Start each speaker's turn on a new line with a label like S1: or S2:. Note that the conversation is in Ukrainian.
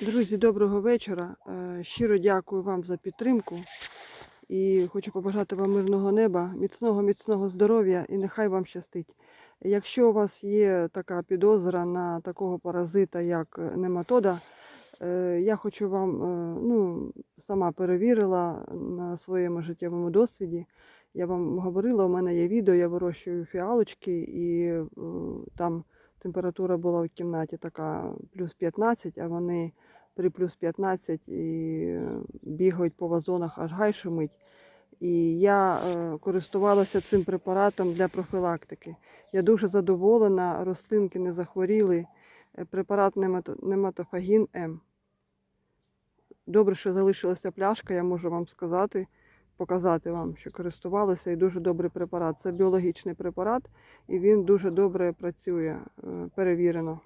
S1: Друзі, доброго вечора. Е, Щиро дякую вам за підтримку. І хочу побажати вам мирного неба, міцного, міцного здоров'я і нехай вам щастить. Якщо у вас є така підозра на такого паразита, як нематода, е, я хочу вам, е, ну, сама перевірила на своєму життєвому досвіді. Я вам говорила, у мене є відео, я вирощую фіалочки, і там температура була в кімнаті така плюс 15, а вони при плюс 15 і е, бігають по вазонах, аж гай шумить. І я е, користувалася цим препаратом для профілактики. Я дуже задоволена, рослинки не захворіли. Е, Препарат немато- нематофагін М. Добре, що залишилася пляшка, я можу вам сказати, показати вам, що користувалася, і дуже добрий препарат. Це біологічний препарат, і він дуже добре працює, е, перевірено.